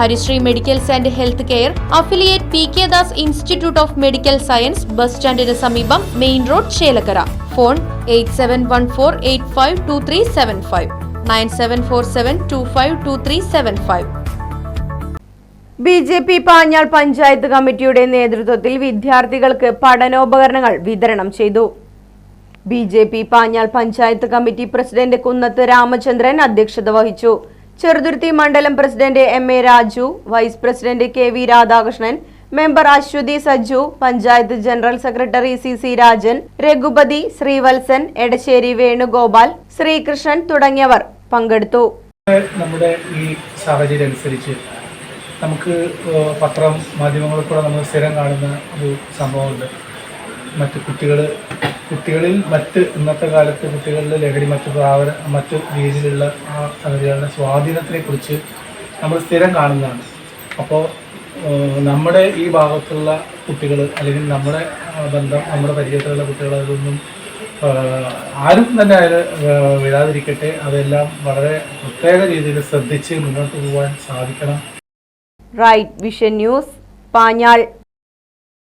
Harishree medicals and health care affiliate P K Das institute of medical science bus സ്റ്റാൻഡിന് സമീപം main road Chelakkara. Phone eight seven one four eight five two three seven five. Nine seven four seven two five two three seven five. B J P Panjal panchayat കമ്മിറ്റിയുടെ നേതൃത്വത്തിൽ വിദ്യാർത്ഥികൾക്ക് പഠനോപകരണങ്ങൾ വിതരണം ചെയ്തു. B J P Panjal panchayat committee president Kunnath Ramachandran അധ്യക്ഷത വഹിച്ചു. ചെറുതുരുത്തി മണ്ഡലം president M A Raju vice president K V Radhakrishnan member Aswathy Sajju panchayat general secretary C C Rajan Raghupathy Sreevalsan Edassery Venugopal Sreekrishnan തുടങ്ങിയവർ പങ്കെടുത്തു. നമ്മുടെ ഈ സാഹചര്യം അനുസരിച്ച് നമുക്ക് പത്രം മാധ്യമങ്ങളിൽ കൂടെ നമ്മൾ സ്ഥിരം കാണുന്ന ഒരു സംഭവമുണ്ട്. മറ്റ് കുട്ടികൾ കുട്ടികളിൽ മറ്റ് ഇന്നത്തെ കാലത്ത് കുട്ടികളിൽ ലഹരി മറ്റ് പ്രാവര മറ്റ് രീതിയിലുള്ള ആ സംഗതികളുടെ സ്വാധീനത്തിനെ കുറിച്ച് നമ്മൾ സ്ഥിരം കാണുന്നതാണ്. അപ്പോൾ നമ്മുടെ ഈ ഭാഗത്തുള്ള കുട്ടികൾ അല്ലെങ്കിൽ നമ്മുടെ ബന്ധം നമ്മുടെ പരിചയത്തിലുള്ള കുട്ടികൾ അതൊന്നും ആരും തന്നെ അതിൽ വിടാതിരിക്കട്ടെ. അതെല്ലാം വളരെ പ്രത്യേക രീതിയിൽ ശ്രദ്ധിച്ച് മുന്നോട്ട് പോകാൻ സാധിക്കണം. Right vision news Panjal